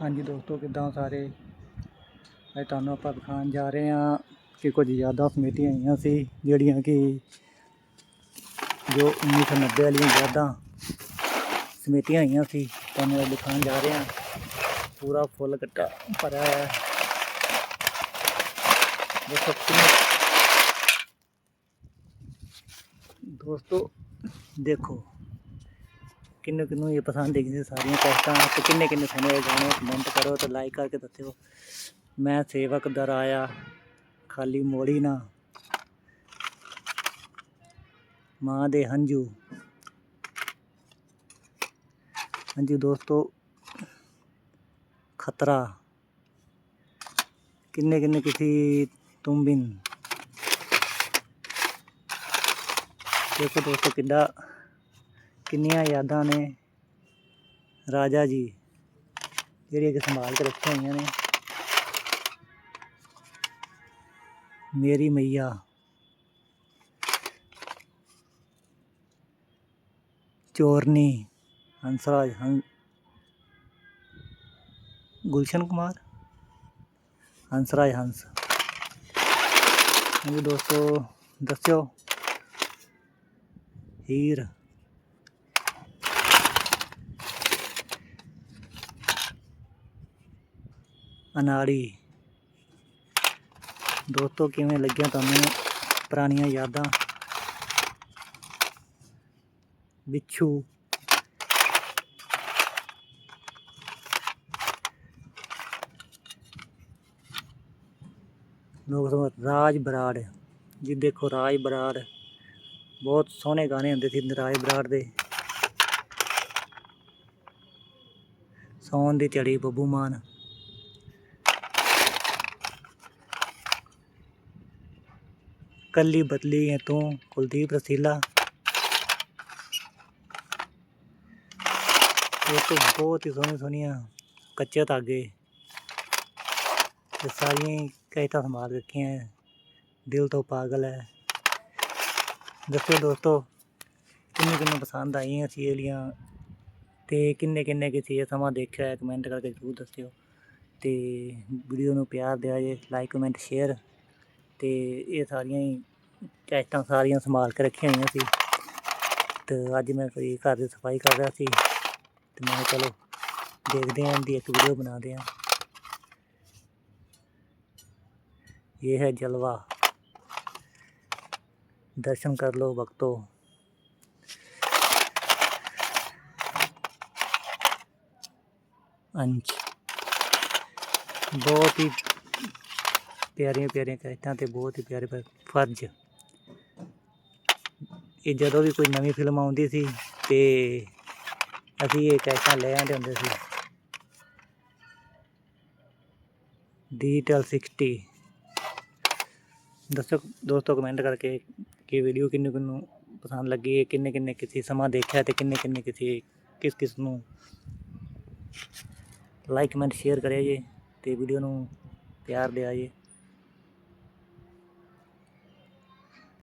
ਹਾਂਜੀ ਦੋਸਤੋ ਕਿੱਦਾਂ ਸਾਰੇ ਅੱਜ ਤੁਹਾਨੂੰ ਆਪਾਂ ਦਿਖਾਉਣ ਜਾ ਰਹੇ ਹਾਂ ਕਿ ਕੁਝ ਯਾਦਾਂ ਸਮੇਟੀਆਂ ਹੋਈਆਂ ਸੀ ਜਿਹੜੀਆਂ ਕਿ ਜੋ 1990 ਵਾਲੀਆਂ ਯਾਦਾਂ ਸਮੇਟੀਆਂ ਹੋਈਆਂ ਸੀ ਤੁਹਾਨੂੰ ਅੱਜ ਦਿਖਾਉਣ ਜਾ ਰਹੇ ਹਾਂ ਪੂਰਾ ਫੁੱਲ ਕੱਟਾ ਭਰਿਆ ਹੈ ਦੇਖੋ ਕਿੰਨੇ ਦੋਸਤੋ ਦੇਖੋ ਕਿੰਨੂੰ ਕਿੰਨੂੰ ਇਹ ਪਸੰਦ ਹੈਗੀ ਸਾਰੀਆਂ ਕੈਸਟਾਂ ਤੇ ਕਿੰਨੇ ਕਿੰਨੇ ਸੁਣੇ ਹੋਏ ਗਾਣੇ ਕਮੈਂਟ ਕਰੋ ਤੇ ਲਾਈਕ ਕਰਕੇ ਦੱਸਿਓ। ਮੈਂ ਸੇਵਕ ਦਰ ਆਇਆ, ਖਾਲੀ ਮੋੜੀ ਨਾ। ਮਾਂ ਦੇ ਹੰਝੂ। ਹਾਂਜੀ ਦੋਸਤੋ, ਖਤਰਾ। ਕਿੰਨੇ ਕਿੰਨੇ ਕਿਸੇ ਤੁਮ ਬਿਨ। ਦੇਖੋ ਦੋਸਤੋ ਕਿੱਦਾਂ ਕਿੰਨੀਆਂ ਯਾਦਾਂ ਨੇ ਰਾਜਾ ਜੀ ਜਿਹੜੀਆਂ ਕਿ ਸੰਭਾਲ ਕੇ ਰੱਖੀਆਂ ਹੋਈਆਂ ਨੇ ਮੇਰੀ ਮਈਆ ਚੋਰਨੀ ਹੰਸਰਾਜ ਹੰ ਗੁਲਸ਼ਨ ਕੁਮਾਰ ਹੰਸਰਾਜ ਹੰਸ ਹਾਂਜੀ ਦੋਸਤੋ ਦੱਸਿਓ ਹੀਰ ਅਨਾੜੀ। ਦੋਸਤੋ, ਕਿਵੇਂ ਲੱਗਿਆ ਤੁਹਾਨੂੰ ਪੁਰਾਣੀਆਂ ਯਾਦਾਂ? ਵਿਛੂ। ਲੋਕ ਰਾਜ ਬਰਾੜ, ਜੀ ਦੇਖੋ ਰਾਜ ਬਰਾੜ। ਬਹੁਤ ਸੋਹਣੇ ਗਾਣੇ ਹੁੰਦੇ ਸੀ ਰਾਜ ਬਰਾੜ ਦੇ। ਸੌਣ ਦੀ ਝੜੀ ਬੱਬੂ ਮਾਨ। ਕੱਲੀ ਬਦਲੀ ਹੈ ਤੂੰ ਕੁਲਦੀਪ ਰਸੀਲਾ ਇਹ ਤਾਂ ਬਹੁਤ ਹੀ ਸੋਹਣੀ ਸੋਹਣੀਆਂ ਕੱਚੇ ਧਾਗੇ ਤੇ ਸਾਰੀਆਂ ਕੈਤਾ ਸੰਭਾਲ ਰੱਖੀਆਂ ਹੈ ਦਿਲ ਤੋਂ ਪਾਗਲ ਹੈ ਦੱਸਿਓ ਦੋਸਤੋ ਕਿੰਨੇ ਕਿੰਨੇ ਪਸੰਦ ਆਈਆਂ ਸੀ ਇਹ ਲੀਆਂ ਤੇ ਕਿੰਨੇ ਕਿੰਨੇ ਕਿਸੇ ਇਹ ਸਮਾਂ ਦੇਖਿਆ ਹੈ ਕਮੈਂਟ ਕਰਕੇ ਜ਼ਰੂਰ ਦੱਸਿਓ ਤੇ ਵੀਡੀਓ ਨੂੰ ਪਿਆਰ ਦਿਆ ਜੇ ਲਾਈਕ ਕਮੈਂਟ ਸ਼ੇਅਰ ਤੇ ਇਹ ਸਾਰੀਆਂ ਹੀ ਕੈਸਟਾਂ ਸਾਰੀਆਂ ਸੰਭਾਲ ਕੇ ਰੱਖੀਆਂ ਹੋਈਆਂ ਸੀ ਤੇ ਅੱਜ ਮੈਂ ਕੋਈ ਘਰ ਦੀ ਸਫਾਈ ਕਰ ਰਿਹਾ ਸੀ ਤੇ ਮੈਂ ਕਿਹਾ ਚਲੋ ਦੇਖਦੇ ਹਾਂ ਦੀ ਇੱਕ ਵੀਡੀਓ ਬਣਾਦੇ ਹਾਂ ਇਹ ਹੈ ਜਲਵਾ दर्शन कर लो भक्तों अंश बहुत ही ਪਿਆਰੀਆਂ ਪਿਆਰੀਆਂ ਕੈਸਟਾਂ ਤੇ ਬਹੁਤ ਹੀ ਪਿਆਰੇ ਫਰਜ਼। ਇਹ ਜਦੋਂ ਵੀ ਕੋਈ ਨਵੀਂ ਫਿਲਮ ਆਉਂਦੀ ਸੀ ਤੇ ਅਸੀਂ ਇਹ ਕੈਸਟਾਂ ਲੈ ਆਉਂਦੇ ਹੁੰਦੇ ਸੀ। ਡਿਜੀਟਲ 60 ਦੱਸੋ, ਦੋਸਤੋ ਕਮੈਂਟ ਕਰਕੇ ਕਿ ਵੀਡੀਓ ਕਿੰਨੂੰ ਕਿੰਨੂੰ ਪਸੰਦ ਲੱਗੀ ਹੈ ਕਿੰਨੇ ਕਿੰਨੇ ਕਿਸੇ ਸਮਾਂ ਦੇਖਿਆ ਤੇ ਕਿੰਨੇ ਕਿੰਨੇ ਕਿਸੇ ਕਿਸ ਕਿਸ ਨੂੰ ਲਾਈਕ ਕਮੈਂਟ ਸ਼ੇਅਰ ਕਰਿਆ ਜੀ ਤੇ ਵੀਡੀਓ ਨੂੰ ਪਿਆਰ ਦਿਆ ਜੀ।